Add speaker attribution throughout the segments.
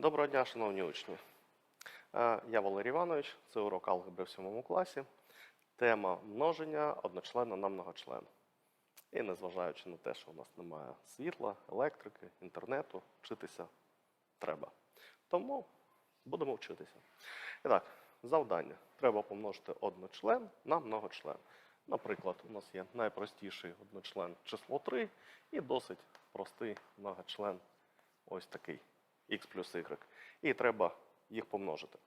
Speaker 1: Доброго дня, шановні учні. Е, Я Валерій Іванович, це урок алгебри в 7 класі. Тема множення одночлена на многочлен. І незважаючи на те, що у нас немає світла, електрики, інтернету, вчитися треба. Тому будемо вчитися. І так, завдання. Треба помножити одночлен на многочлен. Наприклад, у нас є найпростіший одночлен число 3 і досить простий многочлен ось такий x плюс y. І треба їх помножити.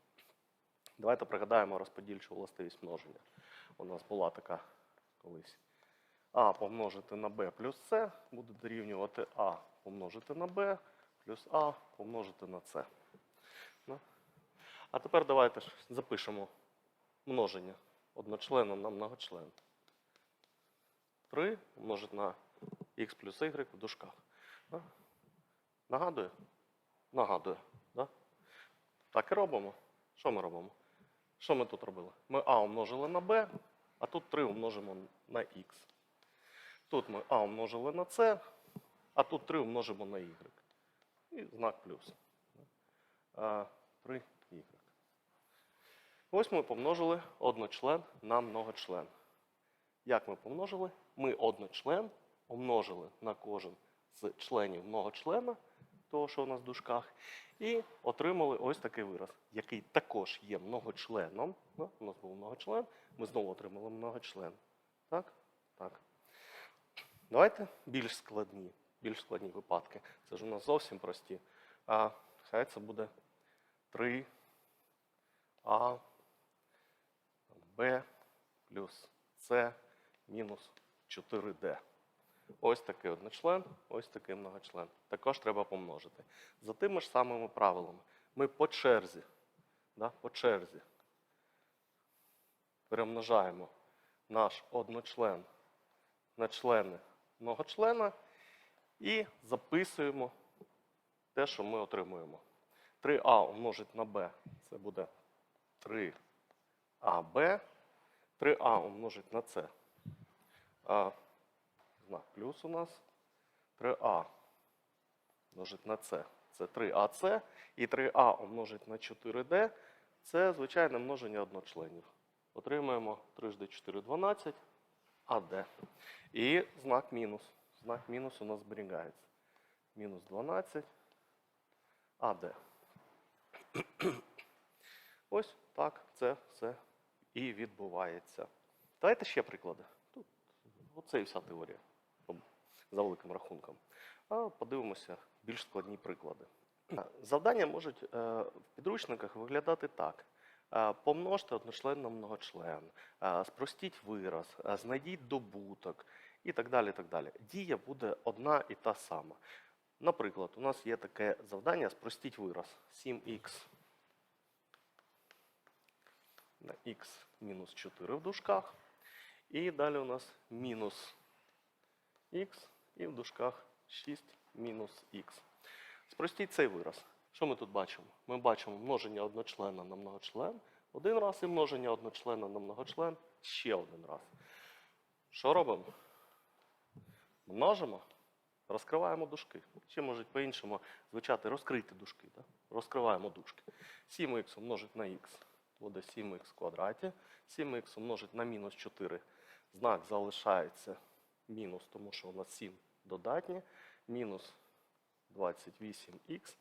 Speaker 1: Давайте пригадаємо розподільчу властивість множення. У нас була така колись. А помножити на b плюс c буде дорівнювати А помножити на b плюс А помножити на c. Ну. А тепер давайте ж запишемо множення одночлена на многочлен. 3 помножити на x плюс y в дужках. Да? Нагадує? Да? Так і робимо. Що ми робимо? Що ми тут робили? Ми А умножили на Б, а тут 3 умножимо на Х. Тут ми А умножили на С, а тут 3 умножимо на Y. І знак плюс. 3 Y. Ось ми помножили одночлен на многочлен. Як ми помножили? Ми одночлен умножили на кожен з членів многочлена, того, що у нас в дужках, і отримали ось такий вираз, який також є многочленом. Ну, У нас був многочлен, ми знову отримали многочлен. Так? Так. Давайте більш складні, більш складні випадки. Це ж у нас зовсім прості. А хай це буде 3 А Б плюс С мінус 4D. Ось такий одночлен, ось такий многочлен. Також треба помножити. За тими ж самими правилами. Ми по черзі, да, по черзі перемножаємо наш одночлен на члени многочлена і записуємо те, що ми отримуємо. 3а умножить на b це буде 3аб. 3а умножить на c. Знак плюс у нас 3а множить на c. Це 3ac. І 3а умножить на 4d. Це звичайне множення одночленів. Отримаємо 3 жди 4 12 АД. І знак мінус. Знак мінус у нас зберігається. Мінус 12 АД. Ось так це все і відбувається. Давайте ще приклади. Тут оце і вся теорія за великим рахунком. А подивимося більш складні приклади. Завдання можуть е, в підручниках виглядати так. Помножте одночлен на многочлен, спростіть вираз, знайдіть добуток і так далі. так далі. Дія буде одна і та сама. Наприклад, у нас є таке завдання спростіть вираз 7х на х мінус 4 в дужках. І далі у нас мінус х і в дужках 6 мінус х. Спростіть цей вираз. Що ми тут бачимо? Ми бачимо множення одночлена на многочлен один раз і множення одночлена на многочлен ще один раз. Що робимо? Множимо, розкриваємо дужки. Чи можуть по-іншому звучати розкрити дужки. Да? Розкриваємо дужки. 7х умножить на х буде 7х в квадраті. 7х умножить на мінус 4. Знак залишається мінус, тому що у нас 7 додатнє. Мінус 28х.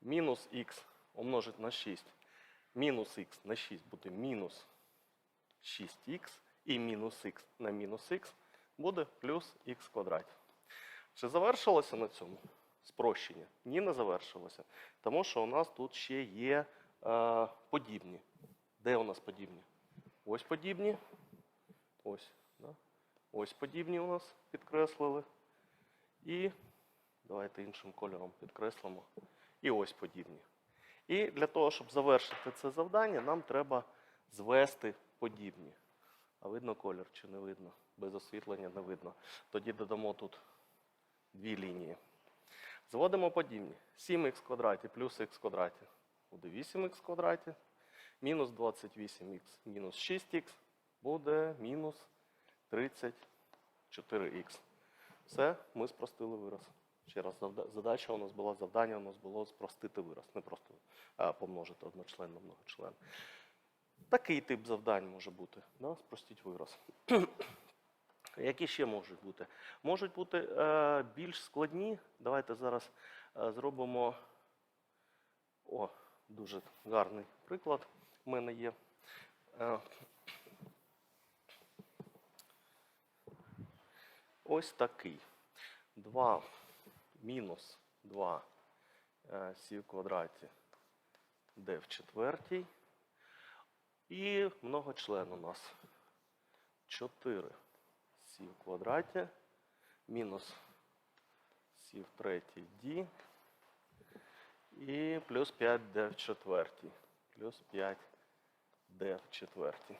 Speaker 1: Мінус х умножить на 6. Мінус х на 6 буде мінус 6х. І мінус х на мінус х буде плюс х в квадраті. Чи завершилося на цьому спрощення? Ні, не завершилося. Тому що у нас тут ще є е, подібні. Де у нас подібні? Ось подібні. Ось. Ось подібні у нас підкреслили. І давайте іншим кольором підкреслимо. І ось подібні. І для того, щоб завершити це завдання, нам треба звести подібні. А видно колір чи не видно? Без освітлення не видно. Тоді додамо тут дві лінії. Зводимо подібні. 7х в квадраті плюс х квадраті буде 8х в квадраті. Мінус 28х мінус 6х буде мінус 34х. Все, ми спростили вираз. Ще раз, задача у нас була, завдання у нас було спростити вираз, не просто а, помножити одночлен на многочлен. Такий тип завдань може бути. Да? Спростіть вираз. Які ще можуть бути? Можуть бути е, більш складні. Давайте зараз е, зробимо о, дуже гарний приклад. У мене є. Е, ось такий. 2 мінус 2 е, сі в квадраті d в четвертій. І многочлен у нас 4 сі в квадраті мінус сі в третій d і плюс 5d в четвертій. Плюс 5d в четвертій.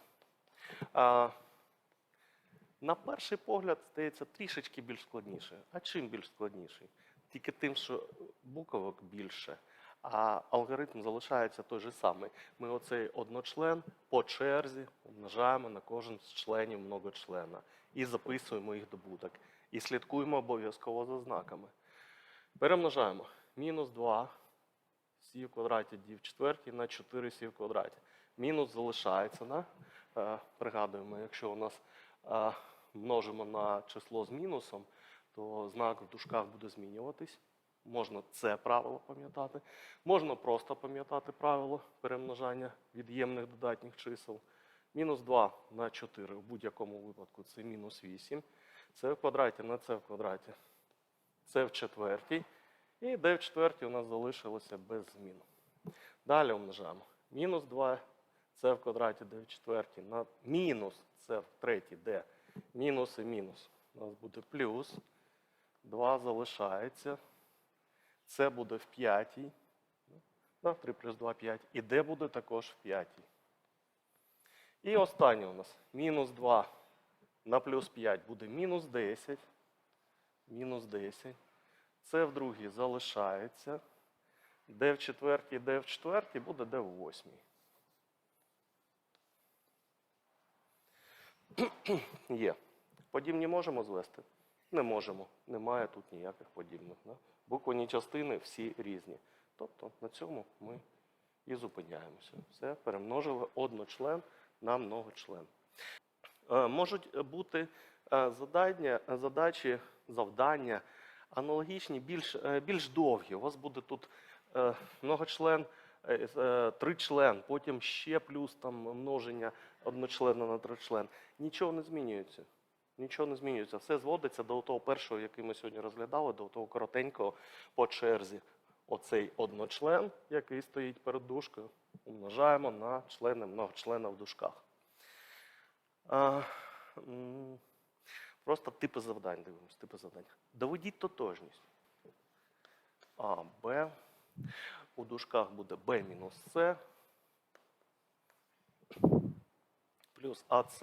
Speaker 1: На перший погляд здається трішечки більш складніше. А чим більш складніший? Тільки тим, що буквок більше, а алгоритм залишається той же самий. Ми оцей одночлен по черзі умножаємо на кожен з членів многочлена і записуємо їх добуток. І слідкуємо обов'язково за знаками. Перемножаємо. Мінус 2 сі в квадраті d в четвертій на 4 сі в квадраті. Мінус залишається. Да? Е, пригадуємо, якщо у нас множимо на число з мінусом, то знак в дужках буде змінюватись. Можна це правило пам'ятати. Можна просто пам'ятати правило перемножання від'ємних додатніх чисел. Мінус 2 на 4 в будь-якому випадку це мінус 8. Це в квадраті на це в квадраті. Це в четвертій. І d в четвертій у нас залишилося без змін. Далі умножаємо. Мінус 2 це в квадраті d в четвертій на мінус це в третій d. Мінус і мінус. У нас буде плюс. 2 залишається. Це буде в п'ятій. Да, 3 плюс 2 5. І d буде також в п'ятій. І останнє у нас. Мінус 2 на плюс 5 буде мінус 10. Мінус 10. Це в другій залишається. d в четвертій, d в четвертій буде d в восьмій. Є. Подібні можемо звести? Не можемо. Немає тут ніяких подібних. Да? Буквені частини всі різні. Тобто на цьому ми і зупиняємося. Все, перемножили одночлен на многочлен. Е, Можуть бути е, задання, задачі, завдання аналогічні, більш, е, більш довгі. У вас буде тут е, многочлен, е, е, тричлен, потім ще плюс там множення одночлена на тричлен. Нічого не змінюється. Нічого не змінюється. Все зводиться до того першого, який ми сьогодні розглядали, до того коротенького по черзі. Оцей одночлен, який стоїть перед дужкою, умножаємо на члени многочлена в дужках. А, Просто типи завдань дивимося. Типи завдань. Доведіть тотожність. А, Б. У дужках буде Б мінус С. Плюс АС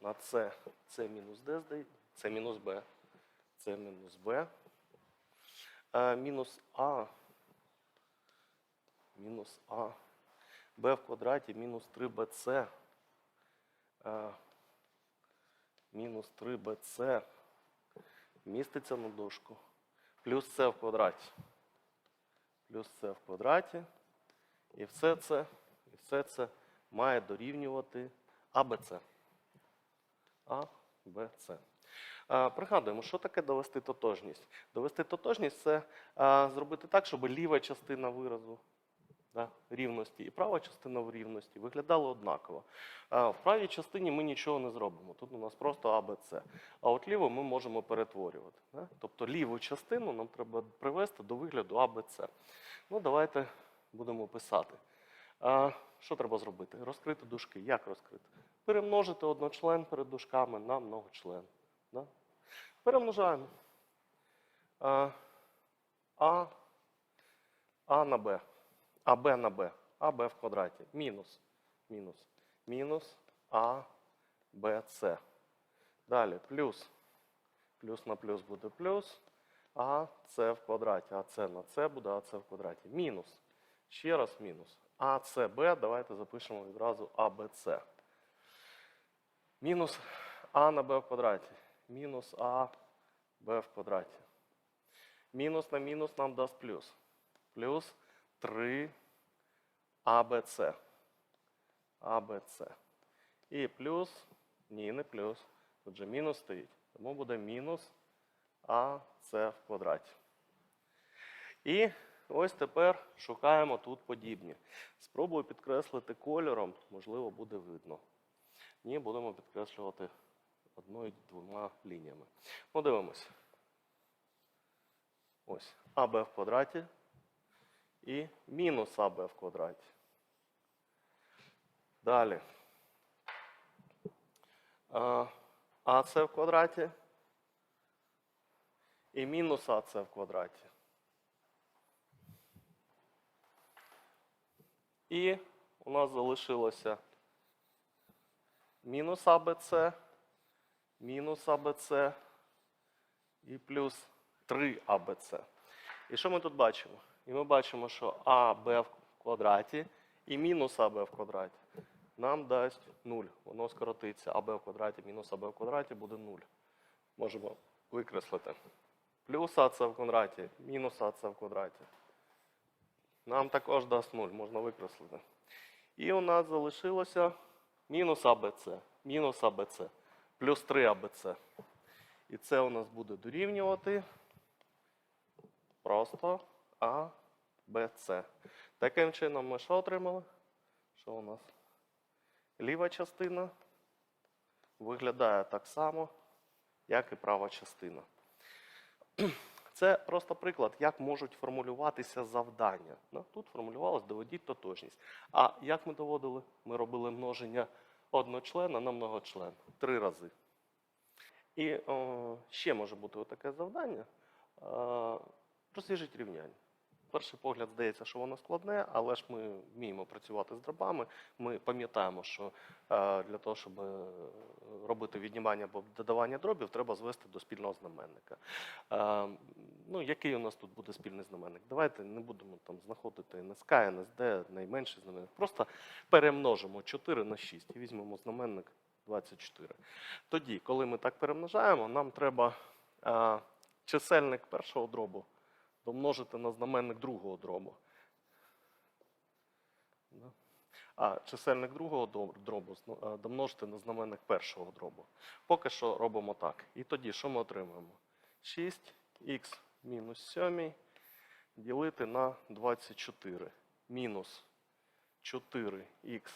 Speaker 1: на С. С мінус Д. С мінус Б. С мінус Б. Е, мінус А. Мінус А. Б в квадраті мінус 3БЦ. Е, мінус 3БЦ. Міститься на дошку. Плюс С в квадраті. Плюс С в квадраті. І все це, все це має дорівнювати АБЦ. А, Б, С. Пригадуємо, що таке довести тотожність. Довести тотожність це зробити так, щоб ліва частина виразу да, рівності і права частина в рівності виглядали однаково. А, в правій частині ми нічого не зробимо. Тут у нас просто А, Б, С. А от ліву ми можемо перетворювати. Да? Тобто ліву частину нам треба привести до вигляду А, Б, С. Ну, давайте будемо писати. Що треба зробити? Розкрити дужки. Як розкрити? Перемножити одночлен перед дужками на многочлен. Да? Перемножаємо. А, а, а на Б. А Б на Б. А Б в квадраті. Мінус. Мінус. Мінус А, Б, С. Далі плюс. Плюс на плюс буде плюс. А, С в квадраті. А С на С буде А, С в квадраті. Мінус. Ще раз мінус. А, С, Б. Давайте запишемо відразу А, Б, С. Мінус А на Б в квадраті. Мінус А b в квадраті. Мінус на мінус нам дасть плюс. Плюс 3 АБЦ. АБЦ. І плюс, ні, не плюс. Тут же мінус стоїть. Тому буде мінус АЦ в квадраті. І ось тепер шукаємо тут подібні. Спробую підкреслити кольором, можливо, буде видно. Ні, будемо підкреслювати одною-двома лініями. Ну, дивимося. Ось АБ в квадраті і мінус АБ в квадраті. Далі. А, АЦ в квадраті і мінус АЦ в квадраті. І у нас залишилося мінус АБЦ, мінус АБЦ і плюс 3 АБЦ. І що ми тут бачимо? І ми бачимо, що АБ в квадраті і мінус АБ в квадраті нам дасть 0. Воно скоротиться АБ в квадраті мінус АБ в квадраті буде 0. Можемо викреслити. Плюс АЦ в квадраті, мінус АЦ в квадраті. Нам також дасть 0, можна викреслити. І у нас залишилося мінус АБЦ, мінус АБЦ, плюс 3 АБЦ. І це у нас буде дорівнювати просто АБЦ. Таким чином ми що отримали? Що у нас? Ліва частина виглядає так само, як і права частина. Це просто приклад, як можуть формулюватися завдання. Ну, Тут формулювалось доведіть тотожність. А як ми доводили? Ми робили множення одночлена на многочлен три рази. І о, ще може бути таке завдання. Е, Розв'яжіть рівняння. Перший погляд здається, що воно складне, але ж ми вміємо працювати з дробами. Ми пам'ятаємо, що е, для того, щоб е, робити віднімання або додавання дробів, треба звести до спільного знаменника. Е, ну, який у нас тут буде спільний знаменник? Давайте не будемо там знаходити НСК, НСД, найменший знаменник. Просто перемножимо 4 на 6 і візьмемо знаменник 24. Тоді, коли ми так перемножаємо, нам треба чисельник першого дробу домножити на знаменник другого дробу. А чисельник другого дробу е, домножити на знаменник першого дробу. Поки що робимо так. І тоді що ми отримуємо? 6х мінус 7 ділити на 24. Мінус 4х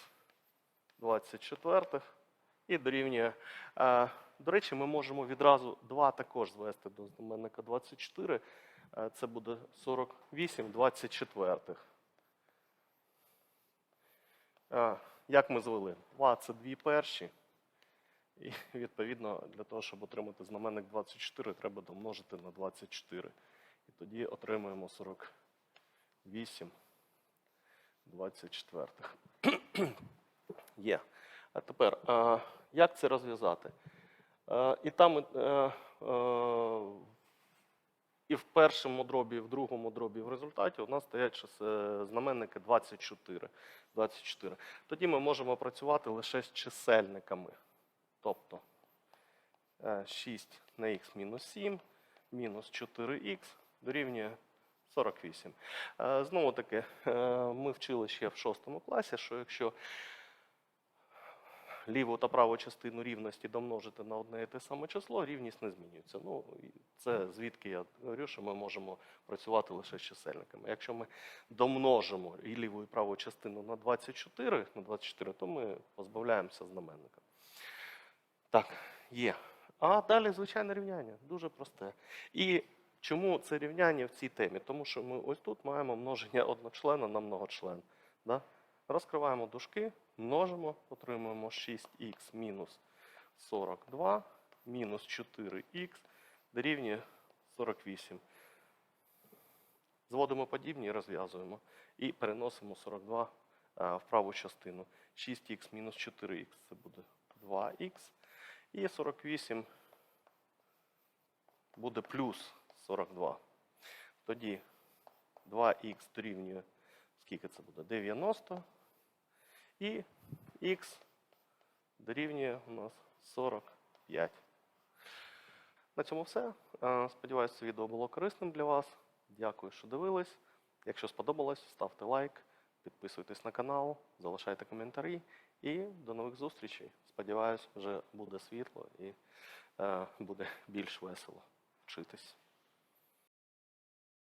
Speaker 1: 24 і дорівнює. Е, До речі, ми можемо відразу 2 також звести до знаменника 24. Е, Це буде 48 24. Е, Як ми звели? 2 це дві перші. І відповідно для того, щоб отримати знаменник 24, треба домножити на 24. І тоді отримуємо 48 24. Є. А тепер, е, як це розв'язати? І там і в першому дробі, і в другому дробі в результаті у нас стоять чис- знаменники 24. 24. Тоді ми можемо працювати лише з чисельниками. Тобто е, 6 на х мінус 7 мінус 4х дорівнює 48. Е, Знову таки, е, ми вчили ще в 6 класі, що якщо ліву та праву частину рівності домножити на одне і те саме число, рівність не змінюється. Ну, це звідки я говорю, що ми можемо працювати лише з чисельниками. Якщо ми домножимо і ліву і праву частину на 24, на 24 то ми позбавляємося знаменника. Так, є. А далі звичайне рівняння, дуже просте. І чому це рівняння в цій темі? Тому що ми ось тут маємо множення одночлена на многочлен. Да? Розкриваємо дужки, множимо, отримуємо 6х мінус 42 мінус 4х дорівнює 48. Зводимо подібні і розв'язуємо. І переносимо 42 в праву частину. 6х мінус 4х це буде 2х. І 48 буде плюс 42. Тоді 2х дорівнює, скільки це буде? 90. І х дорівнює у нас 45. На цьому все. Е, Сподіваюся, це відео було корисним для вас. Дякую, що дивились. Якщо сподобалось, ставте лайк, підписуйтесь на канал, залишайте коментарі і до нових зустрічей. Сподіваюсь, вже буде світло і е, буде більш весело вчитись.